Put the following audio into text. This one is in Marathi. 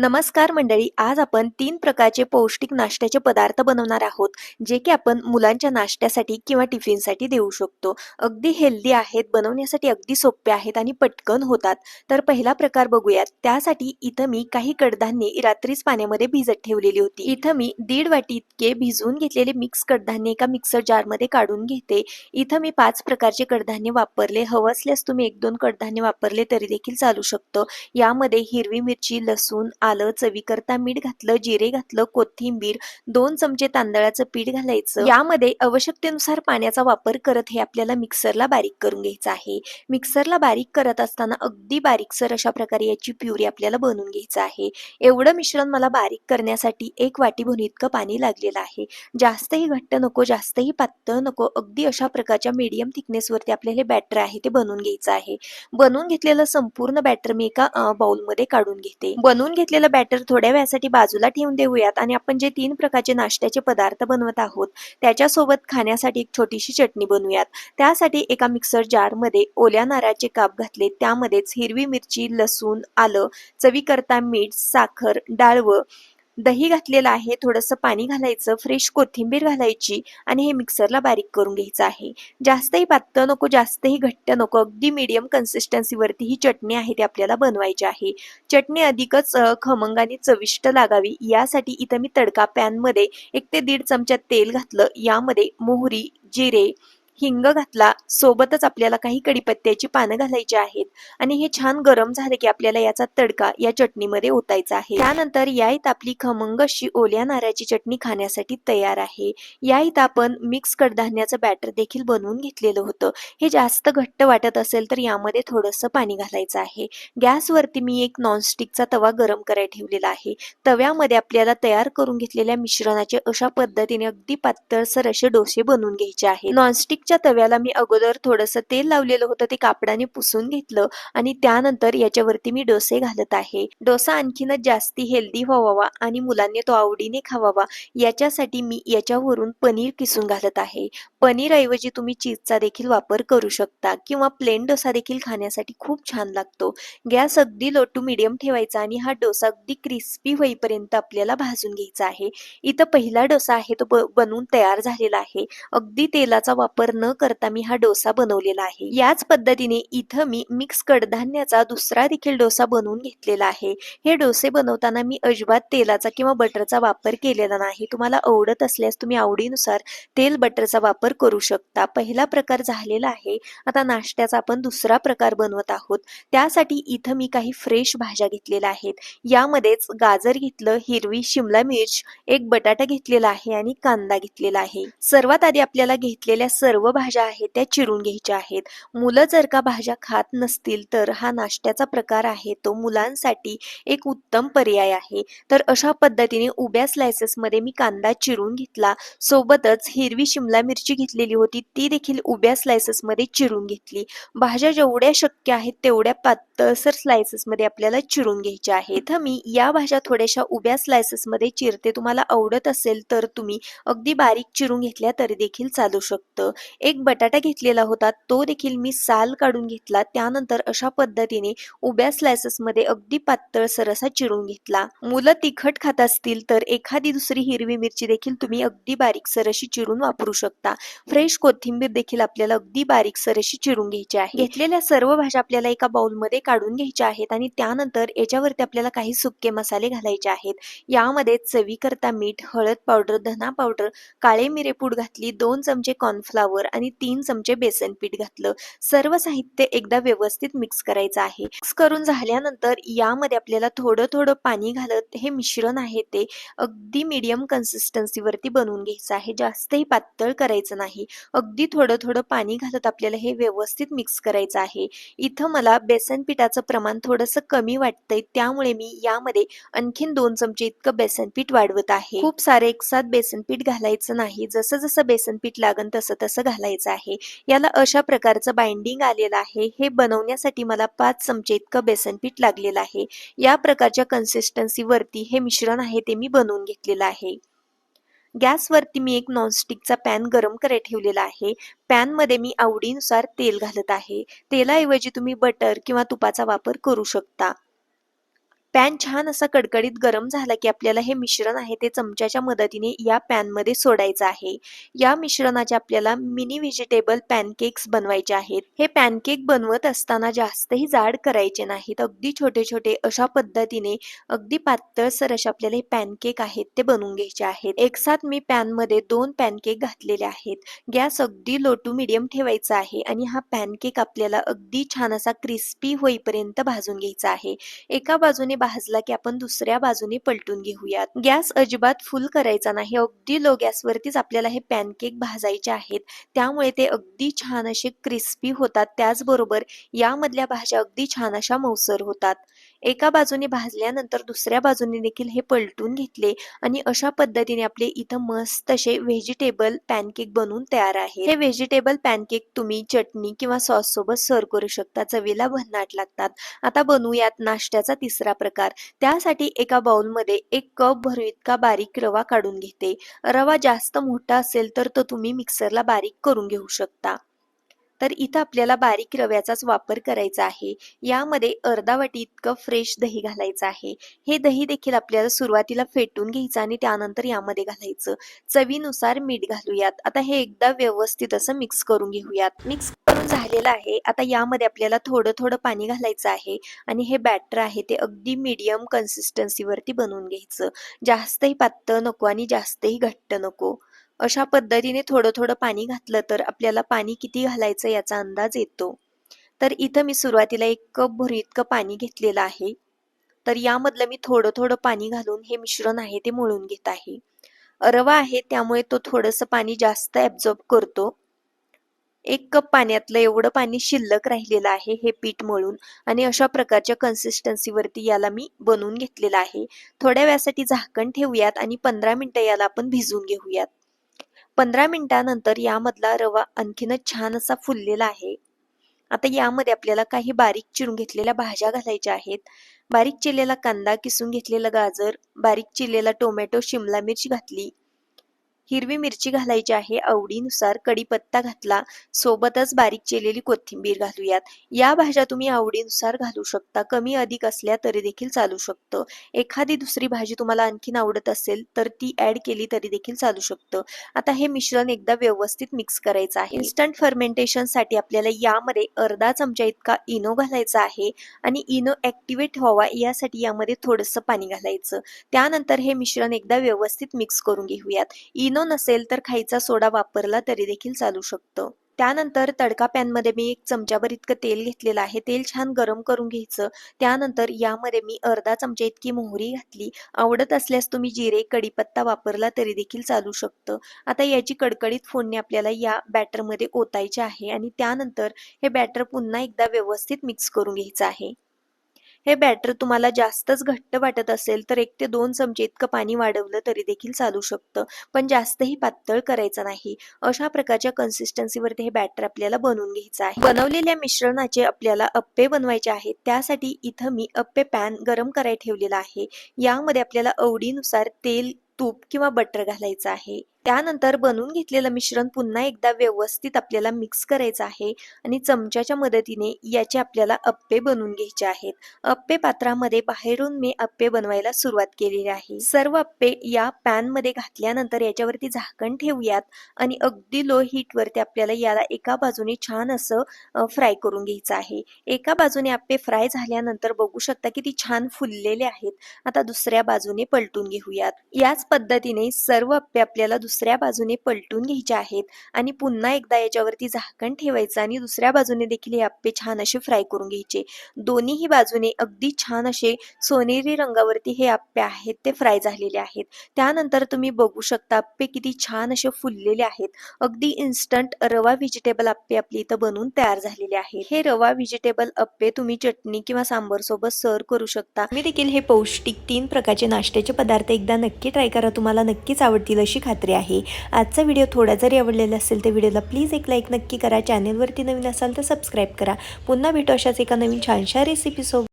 नमस्कार मंडळी आज आपण तीन प्रकारचे पौष्टिक नाश्त्याचे पदार्थ बनवणार आहोत जे की आपण मुलांच्या नाश्त्यासाठी किंवा टिफिनसाठी देऊ शकतो. अगदी हेल्दी आहेत बनवण्यासाठी अगदी सोपे आहेत आणि पटकन होतात. तर पहिला प्रकार बघूयात. त्यासाठी इथं मी काही कडधान्ये रात्रीच पाण्यामध्ये भिजत ठेवलेली होती. इथं मी दीड वाटी इतके भिजवून घेतलेले मिक्स कडधान्य एका मिक्सर जारमध्ये काढून घेते. इथं मी पाच प्रकारचे कडधान्य वापरले. हवं असल्यास तुम्ही एक दोन कडधान्य वापरले तरी देखील चालू शकतं. यामध्ये हिरवी मिरची लसूण आलं चवीकरता मीठ घातलं जिरे घातलं कोथिंबीर दोन चमचे तांदळाचं पीठ घालायचं. यामध्ये आवश्यकतेनुसार पाण्याचा वापर करत हे आपल्याला मिक्सरला बारीक करून घ्यायचं आहे. मिक्सरला बारीक करत असताना अगदी बारीकसर अशा प्रकारे याची प्युरी आपल्याला बनवून घ्यायचं आहे. एवढं मिश्रण मला बारीक करण्यासाठी एक वाटी भरून इतकं पाणी लागलेलं आहे. जास्तही घट्ट नको जास्तही पातळ नको अगदी अशा प्रकारच्या मीडियम थिकनेसवरती आपल्याला हे बॅटर आहे ते बनवून घ्यायचं आहे. बनवून घेतलेलं संपूर्ण बॅटर मी एका बाउलमध्ये काढून घेते. बनवून घेतलेलं बॅटर थोड्या वेळासाठी बाजूला ठेवून देऊयात आणि आपण जे तीन प्रकारचे नाश्त्याचे पदार्थ बनवत आहोत त्याच्यासोबत खाण्यासाठी एक छोटीशी चटणी बनवूयात. त्यासाठी एका मिक्सर जारमध्ये ओल्या नारळाचे काप घातले त्यामध्येच हिरवी मिरची लसूण आलं चवीकरता मीठ साखर डाळवं दही घातलेलं आहे थोडंसं पाणी घालायचं फ्रेश कोथिंबीर घालायची आणि हे मिक्सरला बारीक करून घ्यायचं आहे. जास्तही पातळ नको जास्तही घट्ट नको अगदी मीडियम कन्सिस्टन्सीवरती ही चटणी आहे ती आपल्याला बनवायची आहे. चटणी अधिकच खमंगाने चविष्ट लागावी यासाठी इथं मी तडका पॅनमध्ये एक ते दीड चमचा तेल घातलं यामध्ये मोहरी जिरे हिंग घातला सोबतच आपल्याला काही कडीपत्त्याची पानं घालायची आहेत आणि हे छान गरम झाले की आपल्याला याचा तडका या चटणीमध्ये ओतायचा आहे. त्यानंतर या इथं आपली खमंग अशी ओल्या नारळाची चटणी खाण्यासाठी तयार आहे. या इथं आपण मिक्स कडधान्याचं बॅटर देखील बनवून घेतलेलं होतं. हे जास्त घट्ट वाटत असेल तर यामध्ये थोडंसं पाणी घालायचं आहे. गॅसवरती मी एक नॉनस्टिकचा तवा गरम करायला ठेवलेला आहे. तव्यामध्ये आपल्याला तयार करून घेतलेल्या मिश्रणाचे अशा पद्धतीने अगदी पातळसर असे डोसे बनवून घ्यायचे आहे नॉनस्टिक च्या तव्याला मी अगोदर थोडंसं तेल लावलेलं होतं ते कापडाने पुसून घेतलं आणि त्यानंतर याच्यावरती मी डोसे घालत आहे. डोसा आणखीनच जास्ती हेल्दी व्हावा आणि मुलांनी तो आवडीने खावावा याच्यासाठी मी याच्यावरून पनीर किसून घालत आहे. पनीर ऐवजी तुम्ही चीजचा देखील वापर करू शकता किंवा प्लेन डोसा देखील खाण्यासाठी खूप छान लागतो. गॅस अगदी लो टू मिडियम ठेवायचा आणि हा डोसा अगदी क्रिस्पी होईपर्यंत आपल्याला भाजून घ्यायचा आहे. इथं पहिला डोसा आहे तो बनवून तयार झालेला आहे. अगदी तेलाचा वापर न करता मी हा डोसा बनवलेला आहे. याच पद्धतीने इथं मी मिक्स कडधान्याचा दुसरा देखील डोसा बनवून घेतलेला आहे. हे डोसे बनवताना मी अजिबात तेलाचा किंवा बटरचा वापर केलेला नाही. तुम्हाला आवडत असल्यास तुम्ही आवडीनुसार तेल बटरचा वापर करू शकता. पहिला प्रकार झालेला आहे. आता नाश्त्याचा आपण दुसरा प्रकार बनवत आहोत. त्यासाठी इथं मी काही फ्रेश भाज्या घेतलेल्या आहेत. यामध्येच गाजर घेतलं हिरवी शिमला मिर्च एक बटाटा घेतलेला आहे आणि कांदा घेतलेला आहे. सर्वात आधी आपल्याला घेतलेल्या सर्व भाज्या आहेत त्या चिरून घ्यायच्या आहेत. मुलं जर का भाज्या खात नसतील तर हा नाश्त्याचा प्रकार आहे. तो मुलांसाठी एक उत्तम पर्याय आहे. तर अशा पद्धतीने उभ्या स्लायसेसमध्ये मी कांदा चिरून घेतला. सोबतच हिरवी शिमला मिरची घेतलेली होती ती देखील उभ्या स्लायसेसमध्ये चिरून घेतली. भाज्या जेवढ्या शक्य आहेत तेवढ्या पातळसर स्लायसेसमध्ये आपल्याला चिरून घ्यायच्या आहेत. मी या भाज्या थोड्याशा उभ्या स्लायसेसमध्ये चिरते. तुम्हाला आवडत असेल तर तुम्ही अगदी बारीक चिरून घेतल्या तरी देखील चालू शकतं. एक बटाटा घेतलेला होता तो देखील मी साल काढून घेतला. त्यानंतर अशा पद्धतीने उभ्या स्लायसेसमध्ये अगदी पातळ सरसा चिरून घेतला. मुलं तिखट खात असतील तर एखादी दुसरी हिरवी मिरची देखील तुम्ही अगदी बारीक सरशी चिरून वापरू शकता. फ्रेश कोथिंबीर देखील आपल्याला अगदी बारीक सरशी चिरून घ्यायची आहे. घेतलेल्या सर्व भाज्या आपल्याला एका बाउलमध्ये काढून घ्यायच्या आहेत आणि त्यानंतर याच्यावरती आपल्याला काही सुके मसाले घालायचे आहेत. यामध्ये चवीकरता मीठ हळद पावडर धना पावडर काळे मिरे पूड घातली दोन चमचे कॉर्नफ्लावर आणि तीन चमचे बेसन पीठ घातलं. सर्व साहित्य एकदा व्यवस्थित मिक्स करायचं आहे. मिक्स करून झाल्यानंतर यामध्ये आपल्याला थोडं थोडं पाणी घालत हे मिश्रण आहे ते अगदी मीडियम कन्सिस्टन्सीवरती बनवून घ्यायचं आहे. जास्तही पातळ करायचं नाही. अगदी थोडं थोडं पाणी घालत आपल्याला हे व्यवस्थित मिक्स करायचं आहे. इथं मला बेसन पिठाचं प्रमाण थोडंसं कमी वाटतंय. त्यामुळे मी यामध्ये आणखीन दोन चमचे इतकं बेसन पीठ वाढवत आहे. खूप सारे एक साथ बेसन पीठ घालायचं नाही. जसं जसं बेसन पीठ लागन तसं तसं घालायचं आहे. याला अशा प्रकारचं बाइंडिंग आलेलं आहे. हे बनवण्यासाठी मला पाच चमचे इतकं बेसन पीठ लागलेलं आहे. या प्रकारच्या कन्सिस्टन्सी वरती हे मिश्रण आहे ते मी बनवून घेतलेलं आहे. गॅसवरती मी एक नॉनस्टिकचा पॅन गरम करे ठेवलेला आहे. पॅनमध्ये मी आवडीनुसार तेल घालत आहे. तेलाऐवजी तुम्ही बटर किंवा तुपाचा वापर करू शकता. पॅन छान असा कडकडीत गरम झाला की आपल्याला हे मिश्रण आहे ते चमच्याच्या मदतीने या पॅनमध्ये सोडायचं आहे. या मिश्रणाचे आपल्याला मिनी व्हेजिटेबल पॅनकेक्स बनवायचे आहेत. हे पॅनकेक बनवत असताना जास्तही जाड करायचे नाहीत. अगदी छोटे छोटे अशा पद्धतीने अगदी पातळसर असे आपल्याला हे पॅनकेक आहेत ते बनवून घ्यायचे आहेत. एक साथ मी पॅनमध्ये दोन पॅनकेक घातलेले आहेत. गॅस अगदी लो टू मिडियम ठेवायचा आहे आणि हा पॅनकेक आपल्याला अगदी छान असा क्रिस्पी होईपर्यंत भाजून घ्यायचा आहे. एका बाजूने भाजला की आपण दुसऱ्या बाजूने पलटून घेऊयात. गॅस अजिबात फुल करायचा नाही. अगदी लो गॅसवरतीच आपल्याला हे पॅनकेक भाजायचे आहेत. त्यामुळे ते अगदी छान असे क्रिस्पी होतात. त्याचबरोबर यामधल्या भाज्या अगदी छान अशा मौसर होतात. एका बाजूने भाजल्यानंतर दुसऱ्या बाजूने देखील हे पलटून घेतले आणि अशा पद्धतीने आपले इथं मस्त असे व्हेजिटेबल पॅनकेक बनवून तयार आहे. हे व्हेजिटेबल पॅनकेक तुम्ही चटणी किंवा सॉस सोबत सर्व करू शकता. चवीला भन्नाट लागतात. आता बनवूयात नाश्त्याचा तिसरा प्रकार. त्यासाठी एका बाउलमध्ये एक कप भरू इतका बारीक रवा काढून घेते. रवा जास्त मोठा असेल तर तो तुम्ही मिक्सरला बारीक करून घेऊ शकता. तर इथं आपल्याला बारीक रव्याचाच वापर करायचा आहे. यामध्ये अर्धा वाटी इतकं फ्रेश दही घालायचं आहे. हे दही देखील आपल्याला सुरुवातीला फेटून घ्यायचं आणि त्यानंतर यामध्ये घालायचं. चवीनुसार मीठ घालूयात. आता हे एकदा व्यवस्थित असं मिक्स करून घेऊयात. मिक्स करून झालेलं आहे. आता यामध्ये आपल्याला थोडं थोडं पाणी घालायचं आहे आणि हे बॅटर आहे ते अगदी मीडियम कन्सिस्टन्सीवरती बनवून घ्यायचं. जास्तही पातळ नको आणि जास्तही घट्ट नको. अशा पद्धतीने थोडं थोडं पाणी घातलं तर आपल्याला पाणी किती घालायचं याचा अंदाज येतो. तर इथं मी सुरुवातीला एक कप भर इतकं पाणी घेतलेलं आहे. तर यामधलं मी थोडं थोडं पाणी घालून हे मिश्रण आहे ते मळून घेत आहे. रवा आहे त्यामुळे तो थोडंसं पाणी जास्त ॲब्झॉर्ब करतो. एक कप पाण्यातलं एवढं पाणी शिल्लक राहिलेलं आहे हे पीठ मळून आणि अशा प्रकारच्या कन्सिस्टन्सीवरती याला मी बनवून घेतलेलं आहे. थोड्या वेळासाठी झाकण ठेवूयात आणि पंधरा मिनिटं याला आपण भिजून घेऊयात. पंधरा मिनिटानंतर यामधला रवा आणखीनच छान असा फुललेला आहे. आता यामध्ये आपल्याला काही बारीक चिरून घेतलेल्या भाज्या घालायच्या आहेत. बारीक चिरलेला कांदा किसून घेतलेलं गाजर बारीक चिरलेला टोमॅटो शिमला मिरची घातली. हिरवी मिरची घालायची आहे. आवडीनुसार कढीपत्ता घातला. सोबतच बारीक चिरलेली कोथिंबीर घालूयात. या भाज्या तुम्ही आवडीनुसार घालू शकता. कमी अधिक असल्या तरी देखील चालू शकतं. एखादी दुसरी भाजी तुम्हाला आणखीन आवडत असेल तर ती ऍड केली तरी देखील चालू शकतं. आता हे मिश्रण एकदा व्यवस्थित मिक्स करायचं आहे. इन्स्टंट फर्मेंटेशनसाठी आपल्याला यामध्ये अर्धा चमचा इतका इनो घालायचा आहे आणि इनो ऍक्टिव्हेट व्हावा यासाठी यामध्ये थोडंसं पाणी घालायचं. त्यानंतर हे मिश्रण एकदा व्यवस्थित मिक्स करून घेऊयात. इनो नसेल तर खायचा सोडा वापरला तरी देखील चालू शकतं. त्यानंतर तडका पॅनमध्ये मी एक चमच्याभर इतकं तेल घेतलेलं आहे. तेल छान गरम करून घ्यायचं. त्यानंतर यामध्ये मी अर्धा चमचा इतकी मोहरी घातली. आवडत असल्यास तुम्ही जिरे कडीपत्ता वापरला तरी देखील चालू शकतं. आता याची कडकडीत फोडणी आपल्याला या बॅटरमध्ये ओतायची आहे आणि त्यानंतर हे बॅटर पुन्हा एकदा व्यवस्थित मिक्स करून घ्यायचं आहे. हे बॅटर तुम्हाला जास्तच घट्ट वाटत असेल तर एक ते दोन चमचे इतकं पाणी वाढवलं तरी देखील चालू शकतं. पण जास्तही पातळ करायचं नाही. अशा प्रकारच्या कन्सिस्टन्सीवरती हे बॅटर आपल्याला बनवून घ्यायचं आहे. बनवलेल्या मिश्रणाचे आपल्याला अप्पे बनवायचे आहेत. त्यासाठी इथं मी अप्पे पॅन गरम करायला ठेवलेला आहे. यामध्ये आपल्याला आवडीनुसार तेल तूप किंवा बटर घालायचं आहे. त्यानंतर बनवून घेतलेलं मिश्रण पुन्हा एकदा व्यवस्थित आपल्याला मिक्स करायचं आहे आणि चमच्याच्या मदतीने याचे आपल्याला अप्पे बनवून घ्यायचे आहेत. अप्पे पात्रामध्ये बाहेरून मी अप्पे बनवायला सुरुवात केलेली आहे. सर्व अप्पे या पॅनमध्ये घातल्यानंतर याच्यावरती झाकण ठेवूयात आणि अगदी लो हीट वरती आपल्याला याला एका बाजूने छान असं फ्राय करून घ्यायचं आहे. एका बाजूने अप्पे फ्राय झाल्यानंतर बघू शकता की ती छान फुललेले आहेत. आता दुसऱ्या बाजूने पलटून घेऊयात. याच पद्धतीने सर्व अप्पे आपल्याला दुसऱ्या बाजूने पलटून घ्यायचे आहेत आणि पुन्हा एकदा याच्यावरती झाकण ठेवायचं आणि दुसऱ्या बाजूने देखील हे आप्पे छान असे फ्राय करून घ्यायचे. दोन्हीही बाजूने अगदी छान असे सोनेरी रंगावरती हे आप्पे आहेत ते फ्राय झालेले आहेत. त्यानंतर तुम्ही बघू शकता अप्पे किती छान असे फुललेले आहेत. अगदी इन्स्टंट रवा व्हेजिटेबल आप्पे आपली इथं बनवून तयार झालेले आहेत. हे रवा व्हेजिटेबल अप्पे तुम्ही चटणी किंवा सांबर सोबत सर्व करू शकता. मी देखील हे पौष्टिक तीन प्रकारचे नाश्त्याचे पदार्थ एकदा नक्की ट्राय करा. तुम्हाला नक्कीच आवडतील अशी खात्री आहे. आजचा व्हिडिओ थोडा जरी आवडलेला असेल तर व्हिडिओला प्लीज एक लाईक नक्की करा. चॅनेलवरती नवीन असाल तर सबस्क्राईब करा. पुन्हा भेटू अशाच एका नवीन छानशा रेसिपीसोबत